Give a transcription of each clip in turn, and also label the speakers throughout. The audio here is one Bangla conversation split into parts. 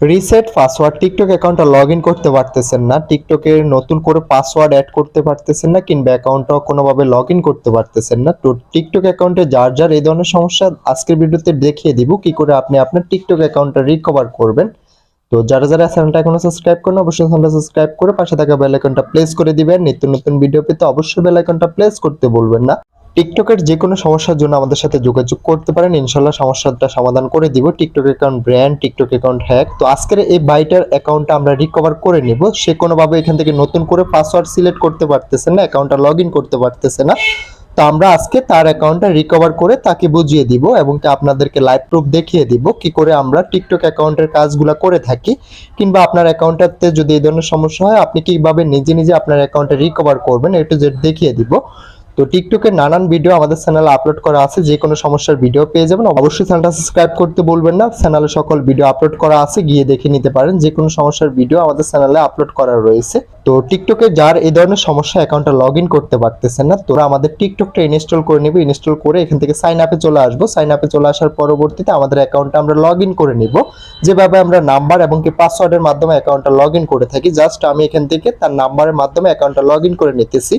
Speaker 1: রিসেট পাসওয়ার্ড টিকটক অ্যাকাউন্টটা লগ ইন করতে পারতেছেন না। টিকটকে নতুন করে পাসওয়ার্ড অ্যাড করতে পারতেছেন না, কিংবা অ্যাকাউন্টটা কোনোভাবে লগ ইন করতে পারতেছেন না। তো টিকটক অ্যাকাউন্টে যার যার এই ধরনের সমস্যা, আজকের ভিডিওতে দেখিয়ে দিব কি করে আপনি আপনার টিকটক অ্যাকাউন্টটা রিকভার করবেন। তো যারা যারা চ্যানেলটা এখনও সাবস্ক্রাইব করেন অবশ্যই চ্যানেলটা সাবস্ক্রাইব করে পাশে থাকা বেল আইকনটা প্লেস করে দিবেন। নিত্য নতুন ভিডিও পেতে অবশ্যই বেল আইকনটা প্লেস করতে বলবেন না। টিকটকের যে কোনো সমস্যার জন্য আমাদের সাথে যোগাযোগ করতে পারেন। ইনশাল্লাহ সমস্যাটা সমাধান করে দিব। TikTok account brand, TikTok account hack. তো আজকের এই বাইটার অ্যাকাউন্টটা আমরা রিকভার করে নিব। সে কোনোভাবে এখান থেকে নতুন করে পাসওয়ার্ড সিলেক্ট করতে পারতেছে না, অ্যাকাউন্টটা লগ ইন করতে পারতেছে না। তো আমরা আজকে তার অ্যাকাউন্টটা রিকভার করে তাকে বুঝিয়ে দিব এবং আপনাদেরকে লাইভ প্রুফ দেখিয়ে দিব কি করে আমরা টিকটক অ্যাকাউন্টের কাজগুলো করে থাকি। কিংবা আপনার অ্যাকাউন্টটাতে যদি এই ধরনের সমস্যা হয়, আপনি কীভাবে নিজে নিজে আপনার অ্যাকাউন্টটা রিকভার করবেন একটু জেড দেখিয়ে দিব। তো টিকটকের নানান ভিডিও আমাদের চ্যানেলে আপলোড করা আছে, যে কোনো সমস্যার ভিডিও পেয়ে যাবেন। অবশ্যই চ্যানেলটা সাবস্ক্রাইব করতে বলবেন না চ্যানেলে সকল ভিডিও আপলোড করা আছে, গিয়ে দেখে নিতে পারেন। যে কোনো সমস্যার ভিডিও আমাদের চ্যানেলে আপলোড করা রয়েছে। তো টিকটকে যার এই ধরনের সমস্যা অ্যাকাউন্টটা লগ ইন করতে পারতেছেন না, তোরা আমাদের টিকটকটা ইনস্টল করে নিব ইনস্টল করে এখান থেকে সাইন আপে চলে আসব। সাইন আপে চলে আসার পরবর্তীতে আমাদের অ্যাকাউন্টটা আমরা লগ ইন করে নিব। যেভাবে আমরা নাম্বার এবং কি পাসওয়ার্ডের মাধ্যমে অ্যাকাউন্টটা লগ ইন করে থাকি জাস্ট আমি এখান থেকে তার নাম্বারের মাধ্যমে অ্যাকাউন্টটা লগ ইন করে নিতেছি।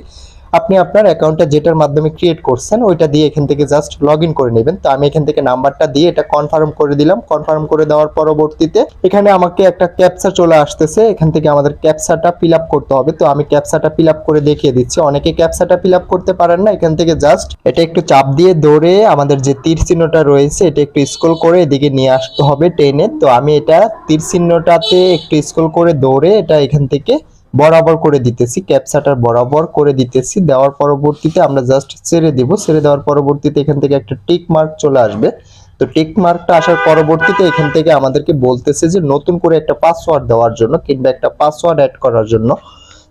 Speaker 1: আপনি আপনার অ্যাকাউন্টটা যেটার মাধ্যমে ক্রিয়েট করছেন, ওইটা দিয়ে এখান থেকে জাস্ট লগ করে নেবেন। তো আমি এখান থেকে নাম্বারটা দিয়ে এটা কনফার্ম করে দিলাম। কনফার্ম করে দেওয়ার পরবর্তীতে এখানে আমাকে একটা ক্যাপচা চলে আসতেছে। এখান থেকে আমাদের ক্যাপচাটা ফিল করতে হবে। তো আমি ক্যাপচাটা ফিল করে দেখিয়ে দিচ্ছি। অনেকে ক্যাপচাটা ফিল করতে পারেন না। এখান থেকে জাস্ট এটা একটু চাপ দিয়ে দৌড়ে আমাদের যে তীর চিহ্নটা রয়েছে, এটা একটু স্ক্রল করে এদিকে নিয়ে আসতে হবে টেনে। তো আমি এটা তীর চিহ্নটাতে একটু স্ক্রল করে দৌড়ে এটা এখান থেকে বরাবর করে দিতেছি ক্যাপসাটার বরাবর করে দিতেছি। দেওয়ার পরবর্তীতে আমরা জাস্ট ছেড়ে দিব। ছেড়ে দেওয়ার পরবর্তীতে এখান থেকে একটা টিক মার্ক চলে আসবে। তো টিক মার্কটা আসার পরবর্তীতে এখান থেকে আমাদেরকে বলতেছে যে নতুন করে একটা পাসওয়ার্ড দেওয়ার জন্য কিংবা একটা পাসওয়ার্ড অ্যাড করার জন্য।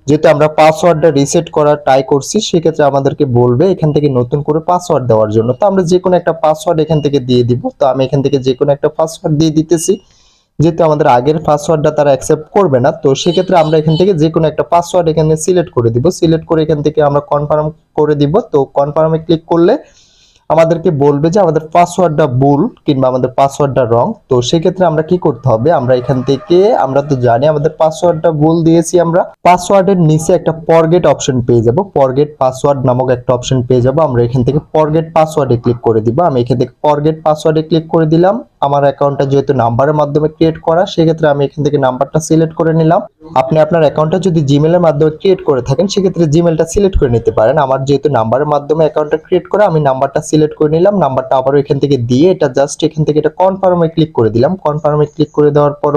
Speaker 1: যেহেতু আমরা পাসওয়ার্ডটা রিসেট করার ট্রাই করছি, সেক্ষেত্রে আমাদেরকে বলবে এখান থেকে নতুন করে পাসওয়ার্ড দেওয়ার জন্য। তো আমরা যে কোনো একটা পাসওয়ার্ড এখান থেকে দিয়ে দিব। তো আমি এখান থেকে যে কোনো একটা পাসওয়ার্ড দিয়ে দিতেছি। যেহেতু আমাদের আগের পাসওয়ার্ডটা তারা অ্যাকসেপ্ট করবে না, তো সেক্ষেত্রে আমরা এখান থেকে যে কোনো একটা পাসওয়ার্ড এখানে সিলেক্ট করে দিব। সিলেক্ট করে এখান থেকে আমরা কনফার্ম করে দিব। তো কনফার্মে ক্লিক করলে আমাদেরকে বলবে যে আমাদের পাসওয়ার্ডটা ভুল কিংবা আমাদের পাসওয়ার্ডটা রং তো সেক্ষেত্রে আমরা কি করতে হবে? আমরা এখান থেকে, আমরা তো জানি আমাদের পাসওয়ার্ডটা ভুল দিয়েছি আমরা। পাসওয়ার্ডের নিচে একটা ফরগেট অপশন পেয়ে যাব। ফরগেট পাসওয়ার্ড নামক একটা অপশন পেয়ে যাব। আমরা এখান থেকে ফরগেট পাসওয়ার্ডে ক্লিক করে দিব। আমি এখান থেকে ফরগেট পাসওয়ার্ডে ক্লিক করে দিলাম। আমার অ্যাকাউন্টটা যেহেতু নাম্বারের মাধ্যমে ক্রিয়েট করা, সেক্ষেত্রে আমি এখান থেকে নাম্বারটা সিলেক্ট করে নিলাম। আপনি আপনার অ্যাকাউন্টটা যদি জিমেলের মাধ্যমে ক্রিয়েট করে থাকেন, সেক্ষেত্রে জিমেলটা সিলেক্ট করে নিতে পারেন। আমার যেহেতু নাম্বারের মাধ্যমে অ্যাকাউন্টটা ক্রিয়েট করা, আমি নাম্বারটা সিলেক্ট করে নিলাম। নাম্বারটা আবারও এখান থেকে দিয়ে এটা জাস্ট এখান থেকে এটা কনফার্মে ক্লিক করে দিলাম। কনফার্মে ক্লিক করে দেওয়ার পর